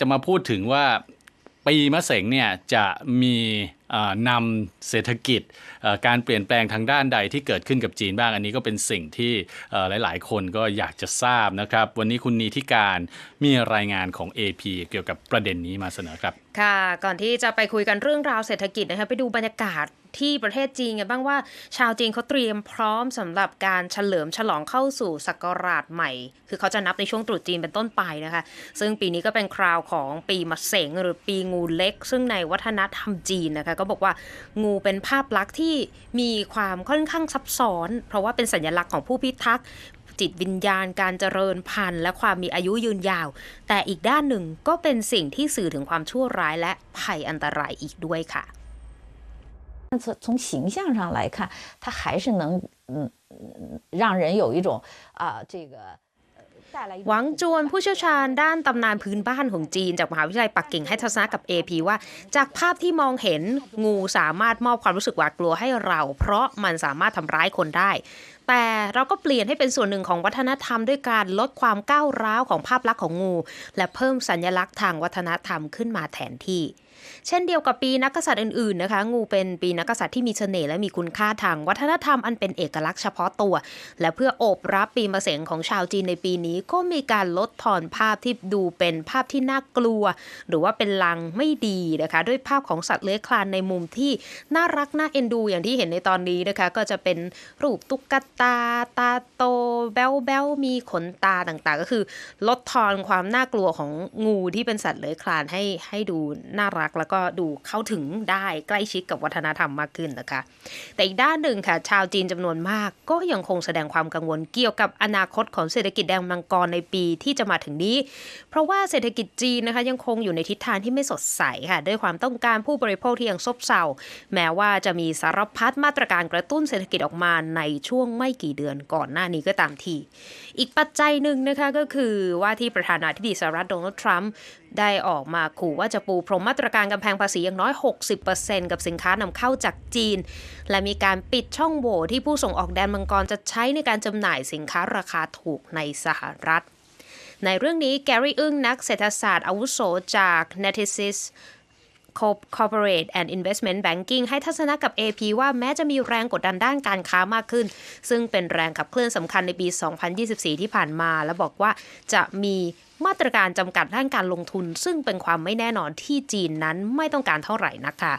จะมาพูดถึงว่าปีมะเสงเนี่ยจะมีนำเศรษฐกิจการเปลี่ยนแปลงทางด้านใดที่เกิดขึ้นกับจีนบ้าง อันนี้ก็เป็นสิ่งที่หลาย ๆ คนก็อยากจะทราบนะครับ วันนี้คุณนีทิการมีรายงานของ AP เกี่ยวกับประเด็นนี้มาเสนอครับ ค่ะ ก่อนที่จะไปคุยกันเรื่องราวเศรษฐกิจนะคะไปดูบรรยากาศ ที่ประเทศจีนกันบ้างว่า ชาวจีนเขาเตรียมพร้อมสำหรับการเฉลิมฉลองเข้าสู่ศักราชใหม่ คือเขาจะนับในช่วงตรุษจีนเป็นต้นไปนะคะ ซึ่งปีนี้ก็เป็นคราวของปีมะเสงหรือปีงูเล็ก ซึ่งในวัฒนธรรมจีนนะคะก็บอกว่างูเป็นภาพลักษณ์ที่มีความค่อนข้างซับซ้อน เพราะว่าเป็นสัญลักษณ์ของผู้พิทักษ์จิตวิญญาณการเจริญพันธุ์และความมีอายุยืนยาว แต่อีกด้านหนึ่งก็เป็นสิ่งที่สื่อถึงความชั่วร้ายและภัยอันตรายอีกด้วยค่ะ 从从形象上来看，它还是能嗯嗯让人有一种啊这个。呃带来一种 หวังจวนผู้เชี่ยวชาญด้านตำนานพื้นบ้านของจีน จากมหาวิทยาลัยปักกิ่งให้ทัศนะกับ AP ว่า จากภาพที่มองเห็นงูสามารถมอบความรู้สึกหวาดกลัวให้เรา เพราะมันสามารถทำร้ายคนได้ แต่เราก็เปลี่ยนให้เป็นส่วนหนึ่งของวัฒนธรรมด้วยการลดความก้าวร้าวของภาพลักษณ์ของงู และเพิ่มสัญลักษณ์ทางวัฒนธรรมขึ้นมาแทนที่ เช่นเดียวกับปีนักกษัตริย์อื่นๆนะคะ งูเป็นปีนักกษัตริย์ที่มีเสน่ห์และมีคุณค่าทางวัฒนธรรมอันเป็นเอกลักษณ์เฉพาะตัว และเพื่อโอบรับปีมะเสงของชาวจีนในปีนี้ก็มีการลดทอนภาพที่ดูเป็นภาพที่น่ากลัว หรือว่าเป็นลังไม่ดีนะคะ ด้วยภาพของสัตว์เลื้อยคลานในมุมที่น่ารักน่าเอ็นดู อย่างที่เห็นในตอนนี้นะคะ ก็จะเป็นรูปตุ๊กตาตา ตาโตแบ้วแบ้วมีขนตาต่างๆ ก็คือลดทอนความน่ากลัวของงูที่เป็นสัตว์เลื้อยคลานให้ให้ดูน่ารักแล้วก็ดูเข้าถึงได้ใกล้ชิดกับวัฒนธรรมมากขึ้นนะคะ แต่อีกด้านหนึ่งค่ะ ชาวจีนจำนวนมากก็ยังคงแสดงความกังวลเกี่ยวกับอนาคตของเศรษฐกิจแดงมังกรในปีที่จะมาถึงนี้ เพราะว่าเศรษฐกิจจีนนะคะยังคงอยู่ในทิศทางที่ไม่สดใสค่ะด้วยความต้องการผู้บริโภคที่ยังซบเซาแม้ว่าจะมีสารพัดมาตรการกระตุ้นเศรษฐกิจออกมาในช่วงไม่ไม่กี่เดือนก่อนหน้านี้ก็ตามที อีกปัจจัยหนึ่งนะคะก็คือว่าที่ประธานาธิบดีสหรัฐโดนัลด์ทรัมป์ได้ออกมาขู่ว่าจะปูพรมมาตรการกำแพงภาษีอย่างน้อย 60%กับสินค้านำเข้าจากจีน และมีการปิดช่องโหว่ที่ผู้ส่งออกแดนมังกรจะใช้ในการจำหน่ายสินค้าราคาถูกในสหรัฐในเรื่องนี้แกรี่อึ้งนักเศรษฐศาสตร์อาวุโสจาก n e t i s i s Corporate and Investment Banking ให้ทัศนะกับ AP ว่าแม้จะมีแรงกดดันด้านการค้ามากขึ้น ซึ่งเป็นแรงขับเคลื่อนสำคัญในปี 2024 ที่ผ่านมา และบอกว่าจะมี มาตรการจำกัดด้านการลงทุน ซึ่งเป็นความไม่แน่นอนที่จีนนั้นไม่ต้องการเท่าไหร่นักค่ะ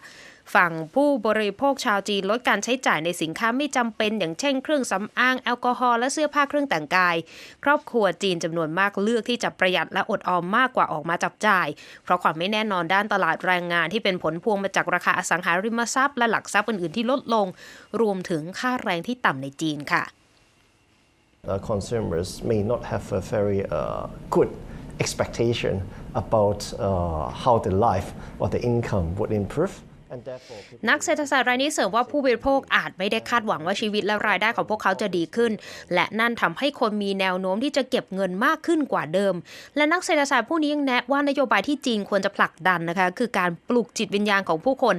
ฝั่งผู้บริโภคชาวจีนลดการใช้จ่ายในสินค้าไม่จำเป็น อย่างเช่นเครื่องสำอาง แอลกอฮอล์และเสื้อผ้าเครื่องแต่งกาย ครอบครัวจีนจำนวนมากเลือกที่จะประหยัดและอดออมมากกว่าออกมาจับจ่าย เพราะความไม่แน่นอนด้านตลาดแรงงานที่เป็นผลพวงมาจากราคาอสังหาริมทรัพย์และหลักทรัพย์อื่นๆที่ลดลง รวมถึงค่าแรงที่ต่ำในจีนค่ะ consumers may not have a very uh, good expectation about uh, how the life or the income would improve. And therefore, people นักเศรษฐศาสตร์รายนี้เสริมว่าผู้บริโภคอาจไม่ได้คาดหวังว่าชีวิตและรายได้ของพวกเขาจะดีขึ้น และนั่นทำให้คนมีแนวโน้มที่จะเก็บเงินมากขึ้นกว่าเดิม และนักเศรษฐศาสตร์ผู้นี้ยังแนะว่านโยบายที่จีนควรจะผลักดันนะคะคือการปลุกจิตวิญญาณของผู้คน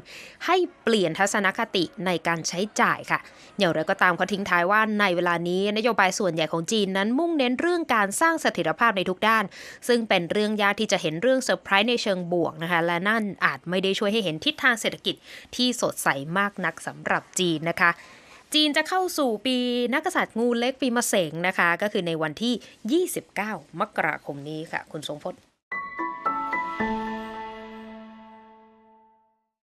ให้เปลี่ยนทัศนคติในการใช้จ่ายค่ะอย่างไรก็ตามเขาทิ้งท้ายว่าในเวลานี้นโยบายส่วนใหญ่ของจีนนั้นมุ่งเน้นเรื่องการสร้างเสถียรภาพในทุกด้าน ซึ่งเป็นเรื่องยากที่จะเห็นเรื่องเซอร์ไพรส์ในเชิงบวกนะคะและนั่นอาจไม่ได้ช่วยให้เห็นทิศทางเศรษฐกิจที่สดใสมากนักสำหรับจีนนะคะจีนจะเข้าสู่ปีนักกษัตริย์งูเล็กปีมะเสงนะคะ ก็คือในวันที่ 29 มกราคมนี้ค่ะ คุณทรงพจน์